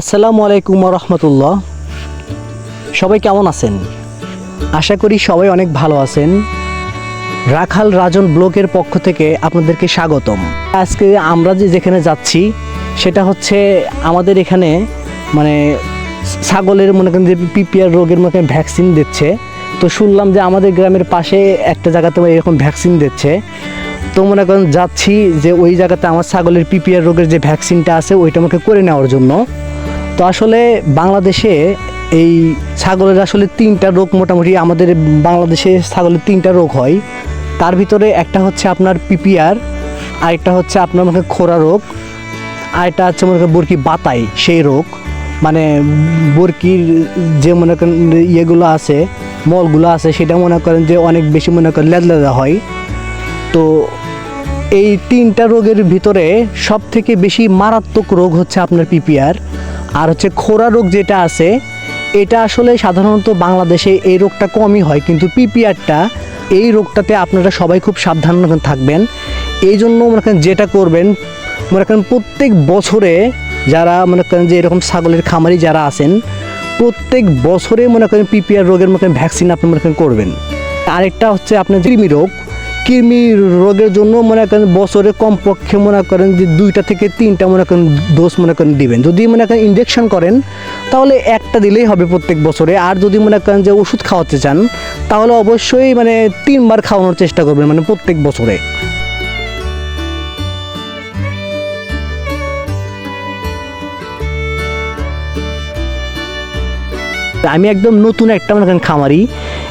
আসসালামু আলাইকুম রহমতুল্লাহ সবাই কেমন আছেন? আশা করি সবাই অনেক ভালো আছেন। রাখাল রাজন ব্লকের পক্ষ থেকে আপনাদেরকে স্বাগতম। আজকে আমরা যে যেখানে যাচ্ছি, সেটা হচ্ছে আমাদের এখানে মানে ছাগলের মনে করেন যে পিপিআর রোগের মনে ভ্যাকসিন দিচ্ছে। তো শুনলাম যে আমাদের গ্রামের পাশে একটা জায়গাতে এরকম ভ্যাকসিন দিচ্ছে। তো মনে করেন যাচ্ছি যে ওই জায়গাতে আমার ছাগলের পিপিআর রোগের যে ভ্যাকসিনটা আছে, ওইটা আমাকে করে নেওয়ার জন্য। তো আসলে বাংলাদেশে এই ছাগলের আসলে তিনটা রোগ মোটামুটি আমাদের বাংলাদেশে ছাগলের তিনটা রোগ হয়। তার ভিতরে একটা হচ্ছে আপনার পিপিআর, আরেকটা হচ্ছে আপনার মনে খোরা রোগ, আরেকটা হচ্ছে মনে করেন বরকি বাতাই, সেই রোগ। মানে বরকির যে মনে করেন ইয়েগুলো আছে, মলগুলো আছে, সেটা মনে করেন যে অনেক বেশি মনে করেন লেদলেদা হয়। তো এই তিনটা রোগের ভিতরে সব থেকে বেশি মারাত্মক রোগ হচ্ছে আপনার পিপিআর। আর হচ্ছে খোরা রোগ যেটা আছে, এটা আসলে সাধারণত বাংলাদেশে এই রোগটা কমই হয়, কিন্তু পিপিআরটা, এই রোগটাতে আপনারা সবাই খুব সাবধান থাকবেন। এই জন্য মনে করেন যেটা করবেন, মনে করেন প্রত্যেক বছরে যারা মনে করেন যে এরকম ছাগলের খামারি যারা আছেন, প্রত্যেক বছরে মনে করেন পিপিআর রোগের মতো ভ্যাকসিন আপনি মনে করেন করবেন। আরেকটা হচ্ছে আপনার কৃমি রোগ কৃমি রোগের জন্য মনে করেন বছরে কমপক্ষে মনে করেন যে দুইটা থেকে তিনটা মনে করেন ডোজ মনে করেন দিবেন। যদি মনে করেন ইঞ্জেকশন করেন, তাহলে একটা দিলেই হবে প্রত্যেক বছরে। আর যদি মনে করেন যে ওষুধ খাওয়াতে চান, তাহলে অবশ্যই মানে তিনবার খাওয়ানোর চেষ্টা করবেন মানে প্রত্যেক বছরে। আমি একদম নতুন একটা মনে করেন খামারি।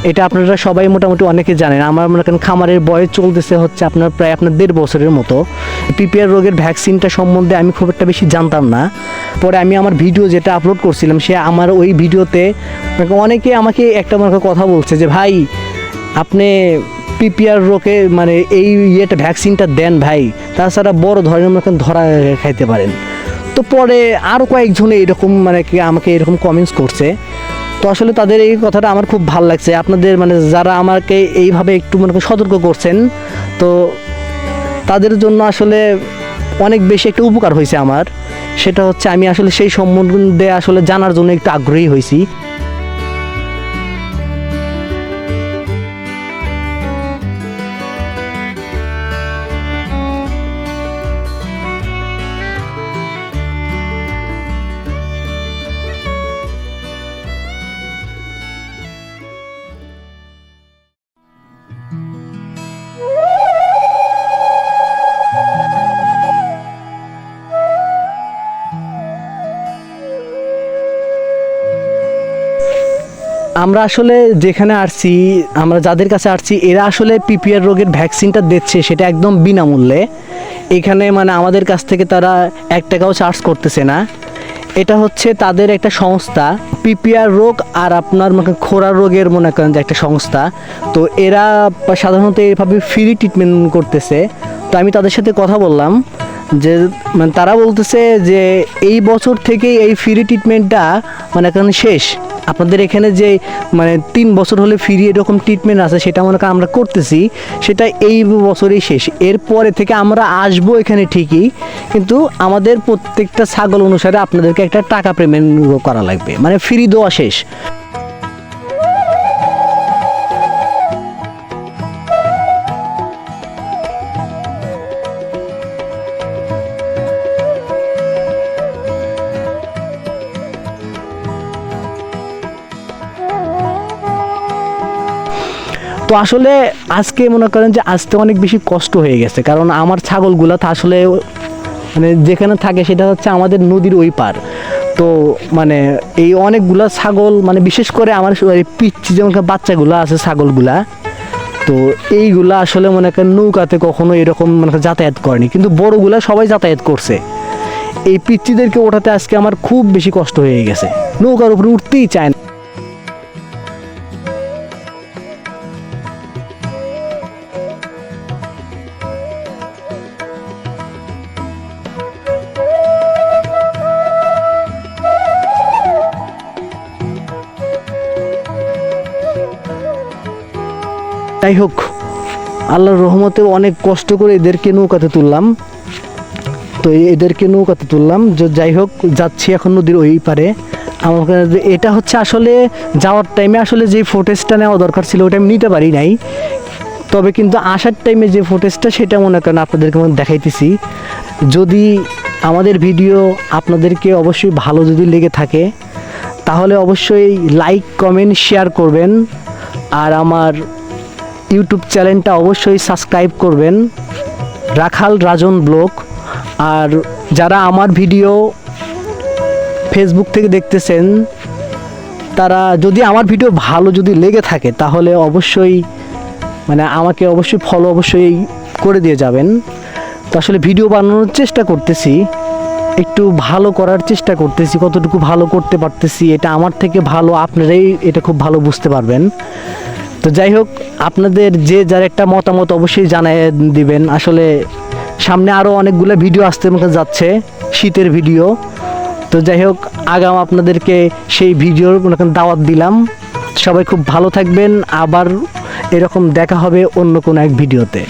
এটা আপনারা সবাই মোটামুটি অনেকে জানেন। আমার মনে করেন খামারের বয়স চলতেছে হচ্ছে আপনার প্রায় আপনার দেড় বছরের মতো। পিপিআর রোগের ভ্যাকসিনটা সম্বন্ধে আমি খুব একটা বেশি জানতাম না। পরে আমি আমার ভিডিও যেটা আপলোড করছিলাম, সে আমার ওই ভিডিওতে অনেকে আমাকে একটা মনে কথা বলছে যে, ভাই, আপনি পিপিআর রোগে মানে এই ইয়েটা ভ্যাকসিনটা দেন ভাই। তাছাড়া বড় ধরনের মনে ধরা খাইতে পারেন। তো পরে আরও কয়েকজনে এরকম মানে আমাকে এরকম কমেন্টস করছে। তো আসলে তাদের এই কথাটা আমার খুব ভালো লাগছে। আপনাদের মানে যারা আমাকে এইভাবে একটু মানে সতর্ক করছেন, তো তাদের জন্য আসলে অনেক বেশি একটা উপকার হয়েছে আমার। সেটা হচ্ছে আমি আসলে সেই সম্বন্ধে আসলে জানার জন্য একটু আগ্রহী হয়েছি। আমরা আসলে যেখানে আসছি, আমরা যাদের কাছে আসছি, এরা আসলে পিপিআর রোগের ভ্যাকসিনটা দিচ্ছে সেটা একদম বিনামূল্যে। এখানে মানে আমাদের কাছ থেকে তারা এক টাকাও চার্জ করতেছে না। এটা হচ্ছে তাদের একটা সংস্থা, পিপিআর রোগ আর আপনার মানে খোরা রোগের মনে করেন যে একটা সংস্থা। তো এরা সাধারণত এভাবে ফ্রি ট্রিটমেন্ট করতেছে। তো আমি তাদের সাথে কথা বললাম। যে মানে তারা বলতেছে যে, এই বছর থেকেই এই ফ্রি ট্রিটমেন্টটা মানে এখন শেষ। আপনাদের এখানে যে মানে তিন বছর হলে ফ্রি এরকম ট্রিটমেন্ট আছে, সেটা মনে করেন আমরা করতেছি, সেটা এই বছরেই শেষ। এরপরে থেকে আমরা আসব এখানে ঠিকই, কিন্তু আমাদের প্রত্যেকটা ছাগল অনুসারে আপনাদেরকে একটা টাকা পেমেন্ট করা লাগবে। মানে ফ্রি দেওয়া শেষ। তো আসলে আজকে মনে করেন যে আসতে অনেক বেশি কষ্ট হয়ে গেছে। কারণ আমার ছাগলগুলো তো আসলে মানে যেখানে থাকে সেটা হচ্ছে আমাদের নদীর ওই পার। তো মানে এই অনেকগুলা ছাগল মানে বিশেষ করে আমার পিচ্ছি যেমন বাচ্চাগুলো আছে ছাগলগুলা, তো এইগুলা আসলে মনে করেন নৌকাতে কখনো এরকম মানে যাতায়াত করেনি। কিন্তু বড়গুলা সবাই যাতায়াত করছে। এই পিচ্ছিদেরকে ওঠাতে আজকে আমার খুব বেশি কষ্ট হয়ে গেছে। নৌকার উপরে উঠতেই চায় না। যাই হোক, আল্লাহর রহমতে অনেক কষ্ট করে এদেরকে নৌকাতে তুললাম। তো এদেরকে নৌকাতে তুললাম। যে যাই হোক, যাচ্ছি এখন নদীর ওই পারে। আমার যে এটা হচ্ছে আসলে যাওয়ার টাইমে আসলে যে ফুটেজটা নেওয়া দরকার ছিল, ওটা আমি নিতে পারি নাই। তবে কিন্তু আসার টাইমে যে ফুটেজটা সেটা মনে করেন আপনাদেরকে আমি দেখাইতেছি। যদি আমাদের ভিডিও আপনাদেরকে অবশ্যই ভালো যদি লেগে থাকে, তাহলে অবশ্যই লাইক কমেন্ট শেয়ার করবেন। আর আমার ইউটিউব চ্যানেলটা অবশ্যই সাবস্ক্রাইব করবেন। রাখাল রাজন ব্লগ। আর যারা আমার ভিডিও ফেসবুক থেকে দেখতেছেন, তারা যদি আমার ভিডিও ভালো যদি লেগে থাকে, তাহলে অবশ্যই মানে আমাকে অবশ্যই ফলো অবশ্যই করে দিয়ে যাবেন। তো আসলে ভিডিও বানানোর চেষ্টা করতেছি, একটু ভালো করার চেষ্টা করতেছি, কতটুকু ভালো করতে পারতেছি, এটা আমার থেকে ভালো, আপনারাই এটা খুব ভালো বুঝতে পারবেন। তো যাই হোক, আপনাদের যে যার একটা মতামত অবশ্যই জানাই দিবেন। আসলে সামনে আরও অনেকগুলো ভিডিও আসতে যাচ্ছে, শীতের ভিডিও তো যাই হোক, আগাম আপনাদেরকে সেই ভিডিওর দাওয়াত দিলাম। সবাই খুব ভালো থাকবেন। আবার এরকম দেখা হবে অন্য কোনো এক ভিডিওতে